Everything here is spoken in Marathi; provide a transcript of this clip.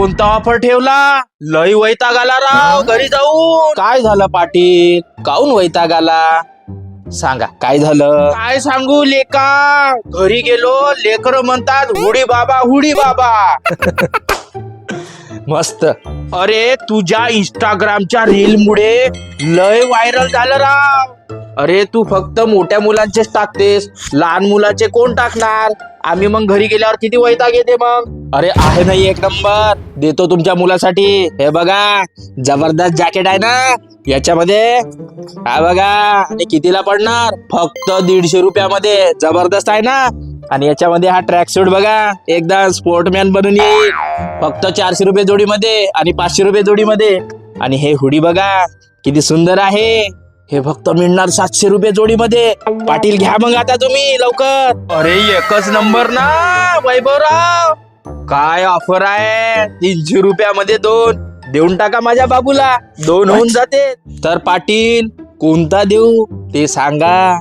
कोणता ऑफर ठेवला? लय वैताग आला राव घरी जाऊन. काय झालं पाटील? काऊन वैताग आला सांगा काय झालं? काय सांगू लेका? घरी गेलो लेकर म्हणतात हुडी बाबा हुडी बाबा. मस्त. अरे तुझ्या इंस्टाग्रामच्या रील मुळे लय व्हायरल झालं राव. अरे तू फक्त मोठ्या मुलांचेच टाकतेस. लहान मुलाचे कोण टाकणार? आम्ही मग घरी गेल्यावर किती वैताग येते मग? अरे आहे नाही एक नंबर. देतो तुमच्या मुलासाठी. हे बघा जबरदस्त जॅकेट आहे ना. याच्यामध्ये हा बघा आणि कितीला पडणार? फक्त दीडशे रुपयामध्ये. जबरदस्त आहे ना. आणि याच्यामध्ये हा ट्रॅक सूट बघा. एकदा स्पोर्टमॅन बनून येईल. फक्त चारशे रुपये जोडीमध्ये आणि पाचशे रुपये जोडीमध्ये. आणि हे हुडी बघा किती सुंदर आहे. हे फक्त मिळणार सातशे रुपये जोडीमध्ये. पाटील घ्या मग आता तुम्ही लवकर. अरे एकच नंबर ना वैभवराव. काय ऑफर आहे? तीनशे रुपयामध्ये दोन. देऊन टाका माझ्या बाबूला. दोन होऊन जाते. तर पाटील कोणता देऊ? ते सांगा.